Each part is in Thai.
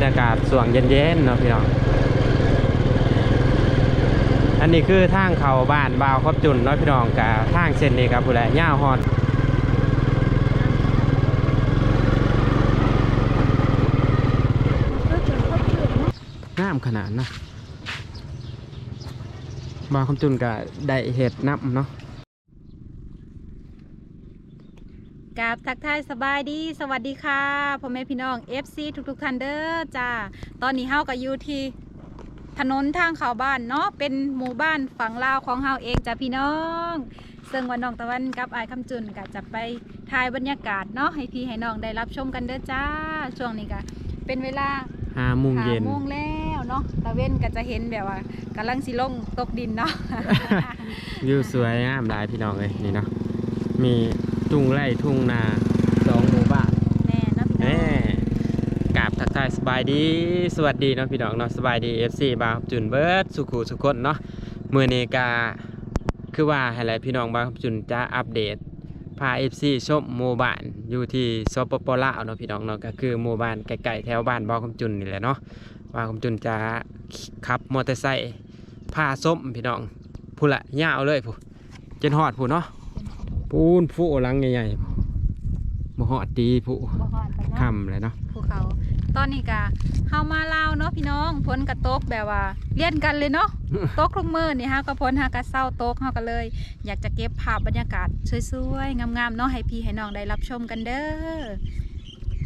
รยากาศส่วงเย็นๆเนาะพี่น้อง อันนี้คือทางเขาบ้านบาวครบจุนเนาะพี่น้องกับทางเส้นนี้ครับผู้ใดย่าฮอนงามขนาดนะบาวคำจุนกับได้เห็ดนับเนาะ กับทักทายสบายดี สวัสดีค่ะพ่อแม่พี่น้อง FC ทุกๆท่านเด้อจ้าตอนนี้เฮาก็อยู่ที่ถนนทางเข้าบ้านเนาะเป็นหมู่บ้านฝั่งลาวของเฮาเองจ้าพี่น้อง ซึ่งวันน้องตะวันกับอายคำจุนก็จะไปถ่ายบรรยากาศเนาะให้พี่ให้น้องได้รับชมกันเด้อจ้า ช่วงนี้ก็เป็นเวลาห้าโมงหาเย็นโมงแล้วเนาะตะเว้นก็จะเห็นแบบว่ากำลังสิลงตกดินเนาะวิวสวยงามหลายพี่น้องเลยนี่เนาะมี ทุ่งไร่ทุ่งนาสองหมู่บ้านแน่เนาะพี่น้แน่องกราบทักทายสบายดี สวัสดีเนาะพี่น้องเนาะสบายดี FC บาวจุนเบิร์ดสุขุสุขคนเนาะมือเนกาคือว่าให้หลายพี่น้องบาวจุนจะอัปเดต พา FC ชมหมู่บ้านอยู่ที่สปปลาวเนาะพี่น้องเนาะก็คือหมู่บ้านใกล้ๆแถวบ้านบาวคำจุนนี่แหละเนาะบาวคำจุนจะขับมอเตอร์ไซค์พาส้มพี่น้องผู้ละยาวเลยผู้จนหอดผู้เนาะ ปูนผู้หลังใหญ่ๆผู้บ่หอดดีผู้บ่ฮอดไปเนาะคำเลยเนาะภูเขา ตอนนี้ก็เฮามาลาวเนาะพี่น้องฝนกระตกแบบว่าเลียนกันเลยเนาะ ตกทุกมื้อนี่ฮะก็พ้นฮะก็เศร้าตกเฮาก็เลย อยากจะเก็บภาพบรรยากาศสวยๆงามๆเนาะให้พี่ให้น้องได้รับชมกันเด้อ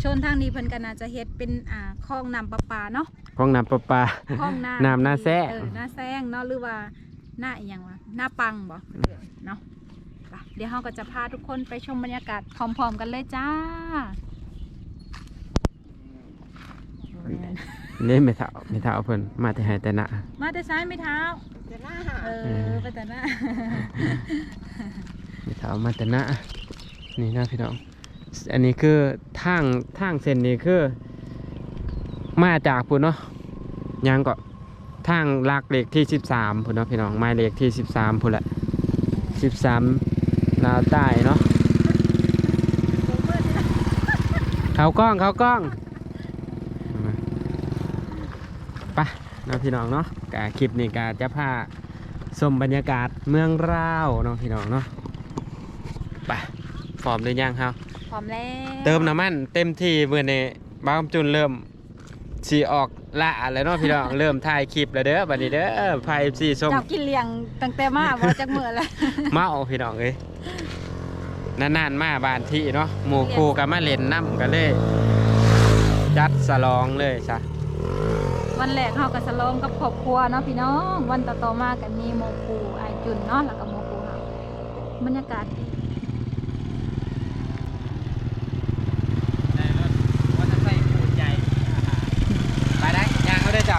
ชนทางนี้เพิ่นก็น่าจะเฮ็ดเป็นอ่าคลองน้ำประปาเนาะห้องน้ำประปา คลองน้ำน้ำหน้าแซงเออหน้าแซงเนาะหรือว่าหน้าอีหยังวะหน้าปังบ่เนาะ ไปเดี๋ยวเฮาก็จะพาทุกคนไปชมบรรยากาศพร้อมๆกันเลยจ้านี่ไม่เท่าไม่เท่าเพิ่นมาแต่ให้แต่หน้ามาแต่ซ้ายไม่เท้าจะหน้าเอเอออไปแต่หน้าไม่เท่ามาแต่หน้านี่นะพี่น้อง อันนี้คือทางทางเส้นนี้คือ มาจากพุ่นเนาะยังก็ทางหลักเลขที่ 13พุ่นเนาะพี่น้องหมายเลขที่ 13พุ่นแหละ13 ลาวใต้เนาะเขากล้องเขากล้องไปเนาะพี่น้องเนาะกคลิปนี้ก็จะพาชมบรรยากาศเมืองราวเนาะพี่น้องเนาะไปพร้อมหรือยังครับพร้อมแล้ว เติมน้ำมันเต็มที่เมื่อนี้บ้าวคำจุนเริ่มสีออก ละแล้วเนาะพี่น้องเริ่มถ่ายคลิปแล้วเด้อบัดนี้เด้อพายซีส้มเจ้ากินเลี้ยงตั้งแต่มาบ่จักมื้อแล้วเมาพี่น้องเอ้ยนานๆมาบ้านที่เนาะหมู่คู่กับมาเล่นน้ำกันเลย จัดสลองเลยจ้ะวันแรกเฮาก็สลองกับครอบครัวเนาะพี่น้อง วันต่อๆมาก็มีโมคูไอายจุนเนาะแล้วก็โมคูเฮาบรรยากาศดี ไปได้ยังเขาได้เจ้า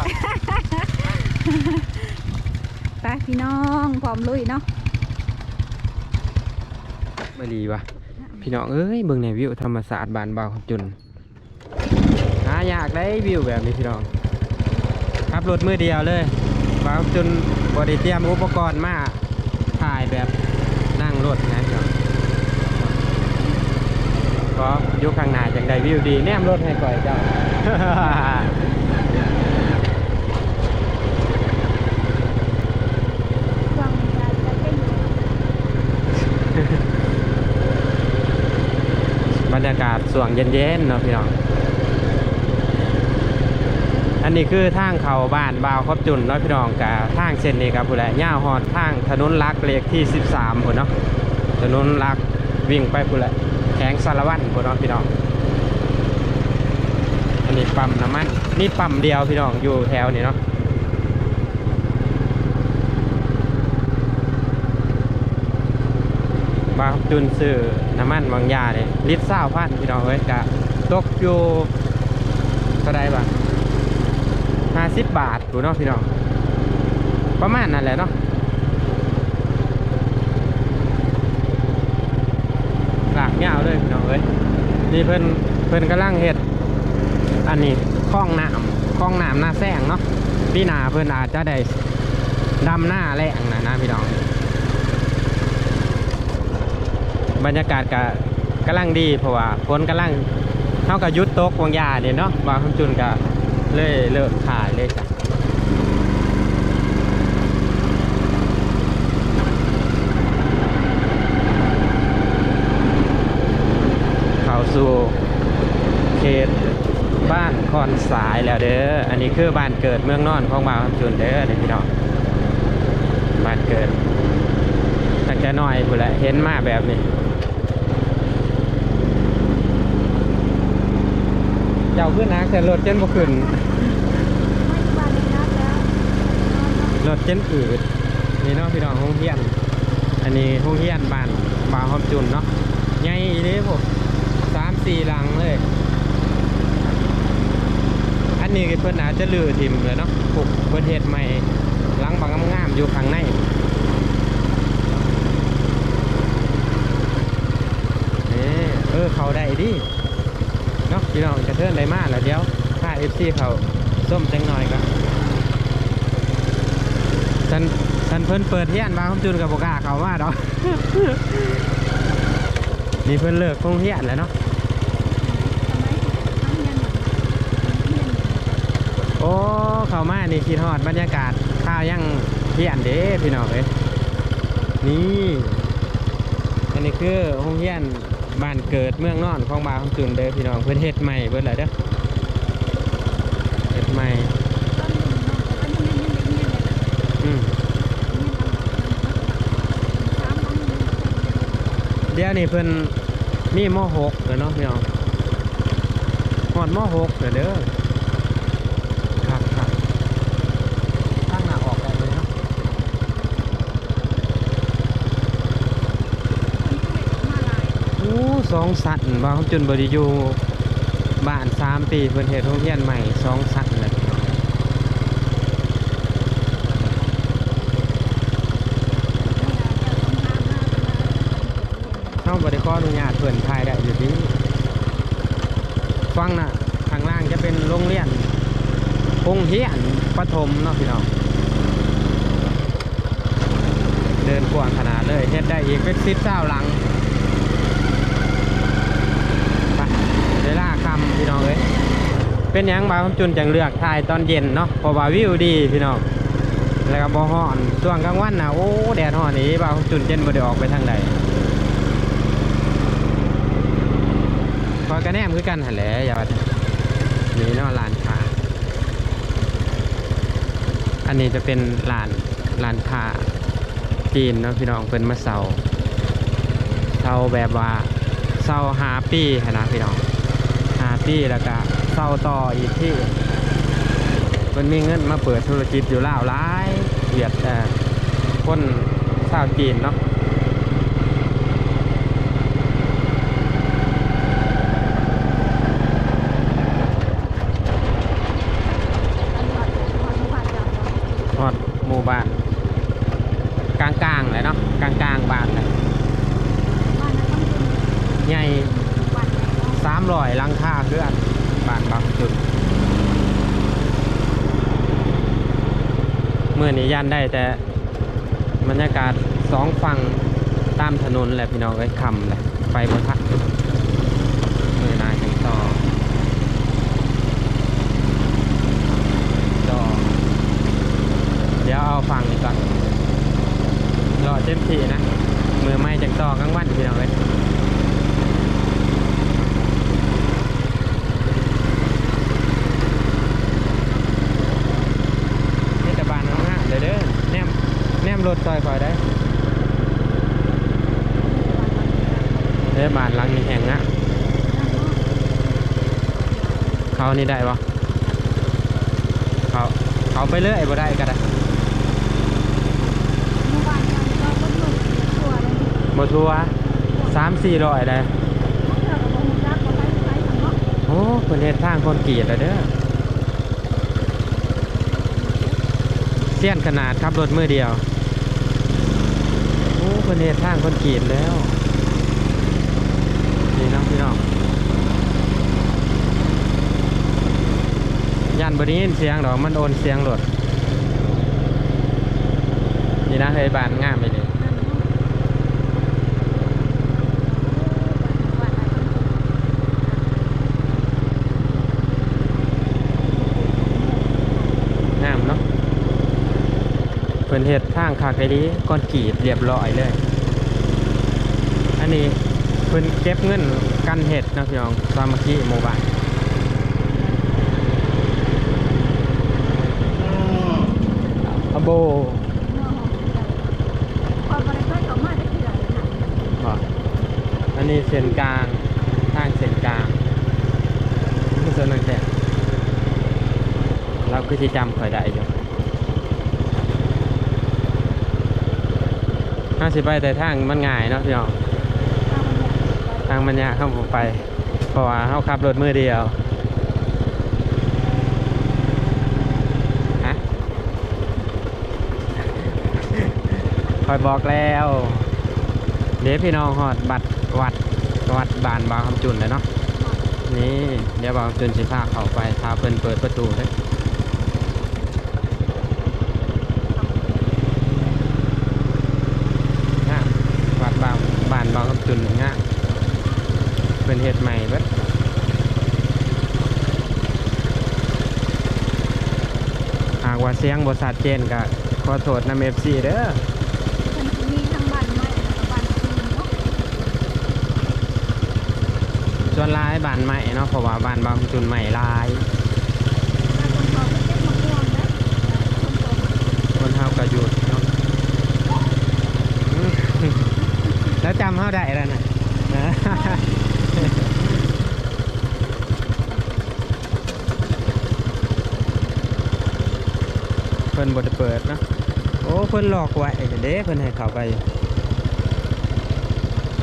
ไป พี่น้องพร้อมลุยเนาะไม่ดีวะพี่น้องเอ้ยเบิ่งในวิวธรรมศาสตร์บานเบาจุนหาอยากได้วิวแบบนี้พี่น้องขับรถมือเดียวเลยบาจุนบไดิเตรียมอุปกรณ์มาถ่ายแบบนั่งรถนะพี่น้องก็ยุคข้างหน้าจังได้วิวดีแนมรถให้ก่อยเจ้า วางใจจะเป็น บ รยากาศส่วงเย็นๆเนาะพี่น้อง อันนี้คือทางเขาบ้านบาวครบจุนเนาะพี่น้องกับทางเส้นนี้ครับผู้ใดย่าวฮอนทางถนนลักเลขที่ 13พุ่นเนาะ ถนนลักวิ่งไปผู้ใดแข็งสารวัตรพุ่นเนาะพี่น้อง อันนี้ปั๊มน้ำมันนี่ปั๊มเดียวพี่น้องอยู่แถวนี้เนาะ บาวครบจุนซื้อน้ำมันบางยาเนี่ยลิตรเศร้าพันพี่น้องเอ้ยกะตกอยู่เท่าไรบ้างห้าสิบบาทถูกเนาะพี่น้องประมาณนั้นแหละเนาะหลากยาเลยพี่น้องเอ้ยนี่เพิ่นเพิ่นกำลังเฮ็ดอันนี้คลองน้ำคลองน้ำหน้าแซงเนาะพี่นาเพิ่นอาจจะได้ดำหน้าแรงนะนะพี่น้อง บรรยากาศก็กำลังดีเพราะว่าฝนกำลังเท่ากับยุดตกวงยาเนี่ยเนาะว่าคำจุนกับเลยเลิกขายเลยจ้ะเข้าสู่เขตบ้านคอนสายแล้วเด้อ อันนี้คือบ้านเกิดเมืองนอนของบ่าวคำจุนเด้อเด้อพี่น้องบ้านเกิดตั้งแต่น้อยพุ่นแหละเห็นมาแบบนี้ เจ้าขึ้นนะแต่รถเจนบ่ขึ้นรถเจนอืดนี่เนาะพี่น้องห้องเฮียน อันนี้ห้องเฮียนบ้านบาวคำจุนเนาะใหญ่อีเลยพวกสามสี่หลังเลย อันนี้เพิ่อนอาจจะลือทิมเลยเนาะปลูกเพิ่นเฮ็ดใหม่หลังบางงามๆอยู่ข้างในเออเออเขาได้ดิ นาะพี่น้องกระเทินได้มากแล้วเดี๋ยวถ้า FC เขาส้มจังหน่อยก็ฉันฉันเพิ่นเปิดเฮียนมาคำจุนกับบ่กาเขามาดอกนี่เพิ่นเลิกโรงเรียนแล้วเนาะโอ้เขามานี่คิดฮอดบรรยากาศข้าวยังเพียนเด้พี่น้องเอ้ยนี่อันนี้คือโรงเรียน บ้านเกิดเมืองนอนของบาคำจุนเด้อพี่น้องเพิ่นเฮ็ดใหม่เบิดแล้วเด้อเฮ็ดใหม่เดี๋ยวนี้เพิ่นมีม .6 แล้อเนาะพี่น้องหอดม .6 แล้วเด้อ ครับครับตั้งหน้าออกได้เลยเนาะ อู้สองสัตว์บ่าวจนบริยูบ้านสามปีเพิ่อนเฮ็ดโรงเรียนใหม่สองสัตว์เลยพี่น้องเฮาบ่ได้ออนุญาตเพิ่นถ่ายได้อยู่ดีฟังนะข้างล่างจะเป็นโรงเรียนโรงเรียนปฐมเนาะพี่น้องเดินกว้างขนาดเลยเฮ็ดได้อีกเป็นสิบเจ้าหลังไปเวลาคำพี่น้ องเอ้ยเป็นยังบางจุนจังเลือกถ่ายตอนเย็นเนาะเพราะว่าวิวดีพี่น้องแล้วก็บ่ฮ้อนช่วงกลางวันน่ะโอ้แดดฮ้อนนี้บางจุนเย็นบ่ได้ออกไปทางใดพอยกระแนมคือกันหั่นแหละอย่าว่านี่เนาะลานค้าอันนี้จะเป็นร้านร้านค้าจีนเนาะพี่น้องเป็นมาเซาเซาแบบว่าเซาหาปีนะพี่น้อง หาปีแล้วก็เซาต่ออีกที่มันมีเงินมาเปิดธุรกิจอยู่ลาวหลายเวียดเอ่คนชาวจีนเนาะฮอดหมู่บ้านกลางๆเลยเนาะกลางๆบ้านเลยใหญ่ สามร้อยลังค่าเพื่อนบานบางจุดเมื่อนี้ยันได้แต่บรรยากาศสองฝั่งตามถนนแหละพี่น้องไอ้ยคำเลยไปบนทักมือนายจังต่อต่อเดี๋ยวเอาฟังนี้ก่อนรอเต็มที่นะมือไม้จากต่อกลางวันพี่น้องเลยเทศบาลน้องฮะเดี๋ยวเด้อแนมแนมรถซ อยคอยได้เทศบาลหลังนี้แห่งนะเขานี่ได้ปะเขาเขาไปเรื่อยบ่ได้ก็ได้บทัวสามสี่ร้อยเลยโอ้คนเฮ็ดทางคนเกรีดแล้วเด้อเสี้ยนขนาดขับรถมือเดียว คนเฮ็ดทางคนกรีดแล้วนี่เนาะพี่น้องยันบริยินเสียงหรอกมันโอนเสียงหลดนี่นะเฮ้ยบานง่ามไปเลย พิ่นเฮ็ดทางคาไกดีก้อนกีดเรียบร้อยเลย อันนี้เพิ่นเก็บเงินกันเฮ็ดนะพี่น้องสามัคคีหมูบ้านอโบความโบอันนี้เส้นกลางทางเส้นกลางนี่ส่วนนั้นแค่เราคือสิจำข่อยได้อยู่าสิไปแต่ทางมันง่ายเนาะพี่น้องทางมันยากเข้าผมไป เพราะว่าเขาขับรถมือเดียวฮะคอยบอกแล้ว เดี๋ยวพี่น้องหอดบัตรวัดวัดบานบางคำจุนเลยเนาะนี่เดี๋ยวบางคำจุนสิพาเขาไปพาเพิ่นเปิดประตูเลยงามวัดบางบานบางคำจุนงาม เป็นเห็ดใหม่เบิดหากว่าเสียงบทสัดเจนก็ขอโทษนำเอฟซีเด้อมันมีทั้งบ้านใหม่และบ้านจีนเนาะส่วนหลายบ้านใหม่เนาะเพราะว่าบ้านบางจุนใหม่หลายแต่คนเขาก็เก็บมะม่วงนะคนโตคนเฮาก็หยุดเนาะอืมแล้วจำเฮาได้แล้วนะเพิ่นบ่ได้เปิดเนาะโอ้เพิ่นหลอกไว้เด้เพิ่นให้เข้าไป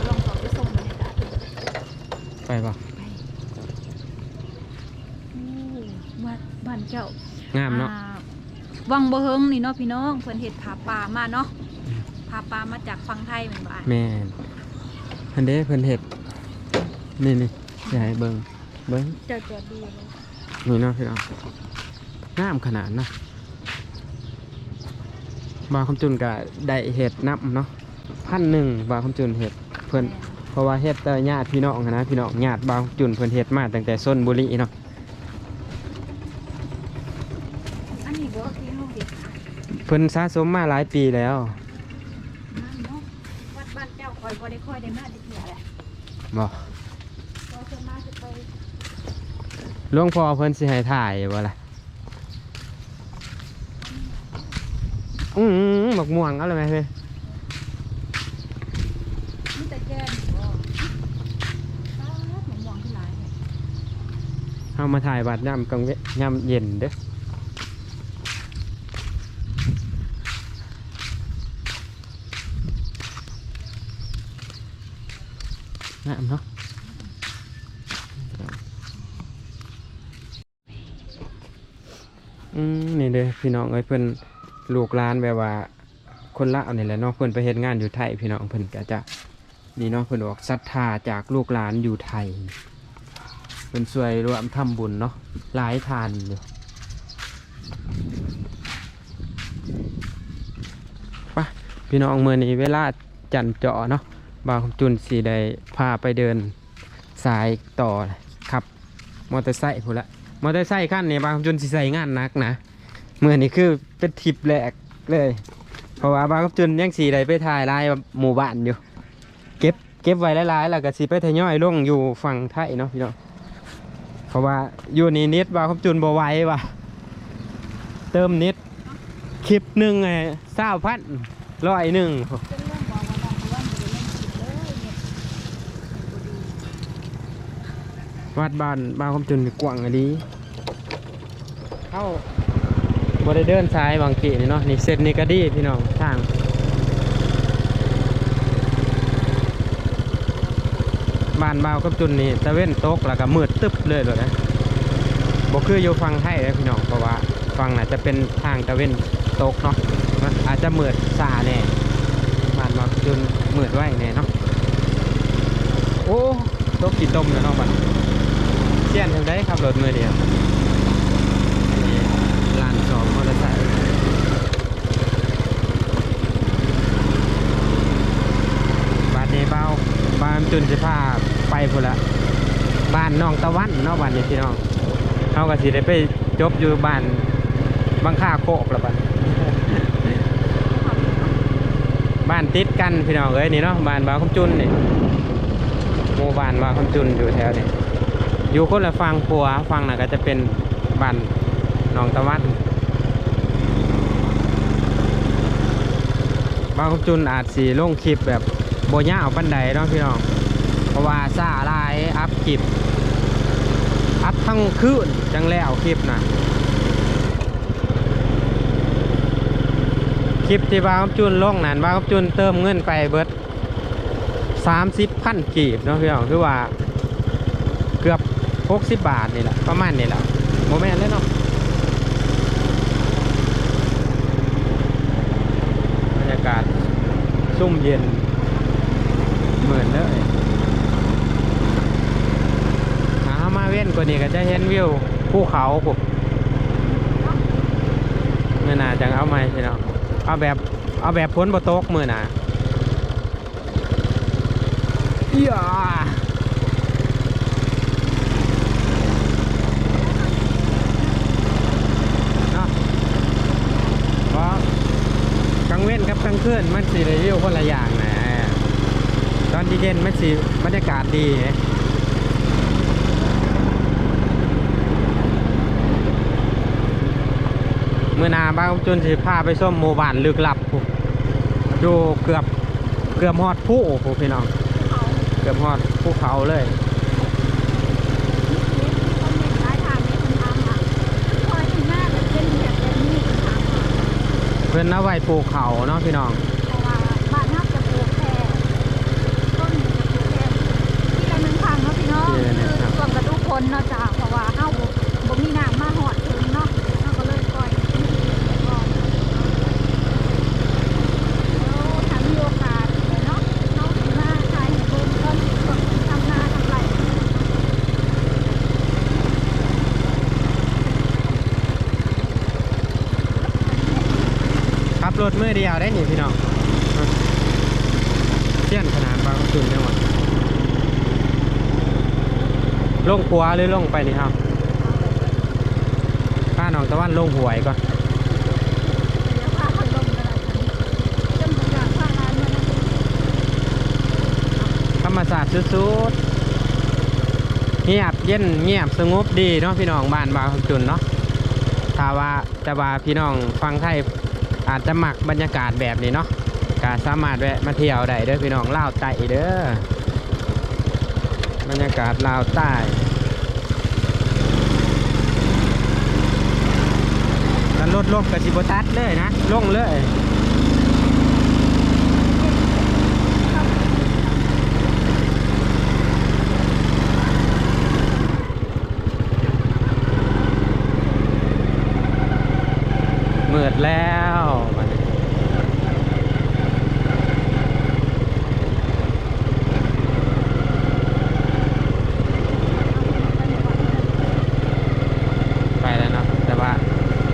ลองเขาไปส่งบรรยากาศดูไปบ่ไปโอ้วัดบ้านเจ้างามเนาะอ่วังบ่เฮิงนี่เนาะพี่น้องเพิ่นเฮ็ดผาป่ามาเนาะผาป่ามาจากฝั่งไทยเหมือนบ้านแม่นอันเด้เพิ่นเฮ็ด นี่นี่อยากให้เบิ่งเบิ่งเจ้าจะดีเลยนี่เนาะพี่น้องงามขนาดนะบางคำจุนก็ได้เห็ดนับเนาะพันหนึ่งบางคำจุนเห็ดเพิ่นเพราะว่าเฮ็ดแต่ญาติพี่น้องหั้นนะพี่น้องญาติบางคำจุนเพิ่นเฮ็ดมาตั้งแต่ส้นบุรีเนาะอันนี้บ่ที่เฮาเฮ็ดเพิ่นสะสมมาหลายปีแล้วนั่นเนาะวัดบ้านเจ้าคอยบ่ได้ค่อยได้มาได้เที่ยแหละบ่พอเพิ่นมาจะไป หลวงพ่อเพิ่นสิให้ถ่ายบ่ล่ะอือหมกม่วงเอาเลยไหมเฮ้ยมีแต่แจ้งบ่ป๊าดหมม่วงที่หลายเนี่ย เอามาถ่ายบัดย่ำกลางเวย่ำเย็นเด้องามเนาะอืมนี่เด้อ พี่น้องเอ้ยเพิ่นลูกหลานแบบว่า คนละเอานี่แหละเนาะเพิ่นไปเฮ็ดงานอยู่ไทยพี่น้องเพิ่นก็จะนี่เนาะเพิ่นบอกศรัทธาจากลูกหลานอยู่ไทยเป็นสวยรวมทำบุญเนาะหลายทานอยู่ปะพี่น้องเมื่อนี้เวลาจันเจาะเนาะบางจุนสีได้พาไปเดินสายต่อขับ มอเตอร์ไซค์พูนละมอเตอร์ไซค์ขั้นนี้บางจุนสีใส่งานนักนะ เมื่อนี้คือเป็นทริปแรกเลย เพราะว่าบางคำจุนยังสีได้ไปถ่ายลายหมู่บ้านอยู่ เก็บเก็บไว้หลายๆแล้วก็สีไปทยอยลงอยู่ฝั่งไทยเนาะพี่น้องเพราะว่าอยู่นี่นิดว่าครบจุนบ่ไหว้ว่ะเติมนิดคลิปหนึ่งไงเศร้าพันร้อยหนึ่งวัดบ้านบานครบจุนกว้างอะดีเข้า บ่ได้เดินซ้ายบางกีนี่เนาะนี่เส้นนี่ก็ดีพี่น้องทางบ้านเบาวครบจุนนี่ตะเว้นตกแล้วก็มืดตึ๊บเลยเลยนะบ่คืออยู่ฟังไทยเลยพี่น้องเพราะว่าฝั่งน่ะจะเป็นทางตะเว้นตกเนาะมันอาจจะมืดซาแน่บ้านเบางจุนมืดไว้แน่เนาะโอ้ตกกี่ต้มแล้วเนาะบัดเสียนทางได้ขับรถมือเดียวอันนี้ลาน สองมอเตอร์ไซค์บ้านนี้เบาบ้านจุนสิพาไปพุ่นละบ้านน้องตะวันเนาะบ้านนี้พี่น้องเขาก็สิได้ไปจบอยู่บ้านบางค่าโคกละบัดบ้านติดกันพี่น้องเอ้ยนี่เนาะบ้านบาวคำจุนนี่หมู่บ้านบาวคำจุนอยู่แถวนี้อยู่คนละฝั่งขัวฝั่งน่ะก็จะเป็นบ้านหนองตะวันบาวคำจุนอาจสีลงคลิปแบบโบย่าเอาปันใดเนาะพี่น้อง เพราะว่าซาลายอัพคลิป อัพทั้งคืนจังแล้วคลิปนะคลิปที่บ้าวกับจุนลงนั่นบ้าวกับจุนเติมเงินไปเบิดสามสิบพันกีบเนาะพี่น้องคือว่าเกือบหกสิบบาทนี่แหละประมาณนี่แหละโมแมนเลยเนาะบรรยากาศ ชุ่มเย็น เหมือนเลยหามาเว้นกว่านี้ก็จะเห็นวิวภูเขาปุ๊บเมื่อนาจังเอาไหมพี่น้องเอาแบบเอาแบบพ้นบโต๊กมือน่ะเอียเนาะเพราะกลางเว้นกับกลางคืนมันสีได้วิวคนละอย่างนะตอนที่เย็นมันสีบรรยากาศดีเมื่อนาบ้าจนสิพาไปส้มหมู่บ้านลึกลับพู้อยู่เกือบเกือบฮอดผู้ผู้พี่น้อง เกือบฮอดภูเขาเลย เพื่อนเอาไว้ปลูกเขาเนาะพี่น้องส่วนกระดูกคนเนาะจ้าเพราะว่าเฮาบ่บ่มีน้ำมาหอดถึงเนาะเฮาก็เลยปล่อยก่อนแล้วถ้ามีโอกาสเนาะเนาะสิมาถ่ายให้เบิ่งตอนที่เพิ่นทำนาทำไร ขับ รถมือเดียวได้หนี่พี่น้องเที่ยนขนาดบางจุนจังหวัดลงขัวหรือลงไปนี่ครับข้าหนองตะวันลงหวยก่อนธรรมศาสตร์สุดๆเงียบเย็นเงียบสงบดีเนาะพี่น้องบ้านบางจุนเนาะถ้าว่าแต่ว่าพี่น้องฟังไทย อาจจะหมักบรรยากาศแบบนี้เนาะก็สามารถแวะมาเที่ยวได้เด้อพี่น้องลาวใต้เด้อบรรยากาศลาวใต้กันรถลงกับสิบตัดเลยนะลงเลย เมืดแล้วบัดนี้ไปแล้วเนาะแต่ว่า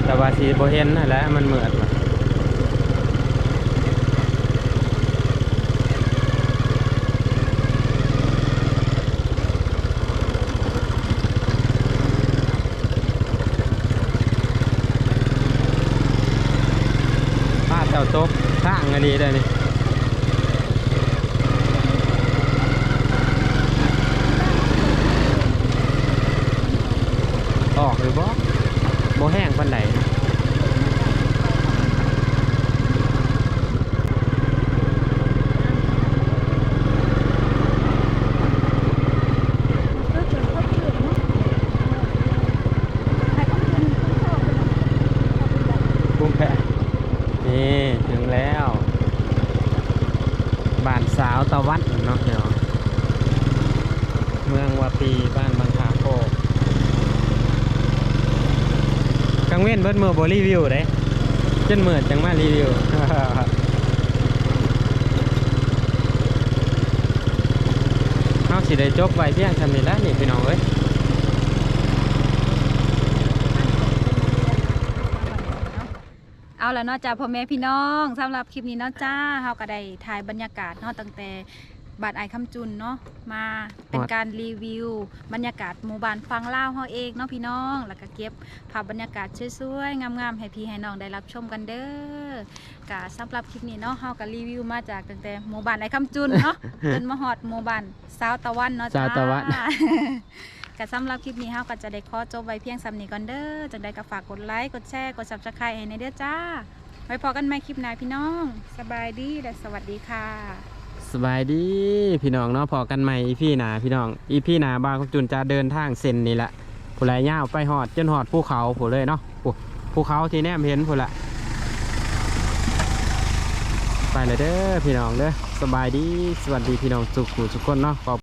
แต่ว่าสีโบเห็นนั่นแหละมันเมืดว่ะป้าเจ้าตกข้างอันนี้ได้นี่ออกหรือบ่บ่แห้งปันไหนนะ ก็คือเขาเกิดเนาะให้เขาเป็นคนชอบเป็นคน กุ้งแพะนี่ถึงแล้วบ้าน สาวตะวันเนาะเนาะเมืองวาปีบ้านบางคาโคกกังเว้นเบิดมือบรีวิวเด้จนเมื่อจังมารีวิวเอาสิได้จบไว้เพียงทำนี้แล้วนี่พี่น้องเอ้ย เอาแล้วเนาะจ้าพ่อแม่พี่น้องสำหรับคลิปนี้เนาะจ้าเฮาก็ได้ถ่ายบรรยากาศเนาะตั้งแต่บาดไอคำจุนเนาะมาเป็นการรีวิว บรรยากาศหมู่บ้านฟังเล่าวเฮาเองเนาะพี่น้อง แล้วก็เก็บภาพบรรยากาศสวยๆงามๆให้พี่ให้น้องได้รับชมกันเด้อกะสำหรับคลิปนี้เนาะเฮาก็รีวิวมาจากตั้งแต่หมู่บ้านไอคำจุนเนาะจนมาฮอดหมู่บ้านสาวตะวันเนาะจ้าสาวตะวัน ก็สำหรับคลิปนี้เฮาก็จะได้ขอจบไว้เพียงสำนี้ก่อนเด้อจังใดก็ฝากกดไลค์กดแชร์กด Subscribe ให้ในเด้อจ้า ไว้พอกันใหม่คลิปหน้าพี่น้อง สบายดีและสวัสดีค่ะ สบายดีพี่น้องเนาะพอกันใหม่อีพี่หนาพี่น้องอีพี่หนาบางจุนจะเดินทางเส้นนี่แหละผู้ไรย่าวไปหอดจนหอดภูเขาผู้เลยเนาะผู้ภูเขาที่แนมเห็นผู้ละไปเลยเด้อพี่น้องเด้อสบายดีสวัสดีพี่น้องสุขุสุขคนเนาะขอบ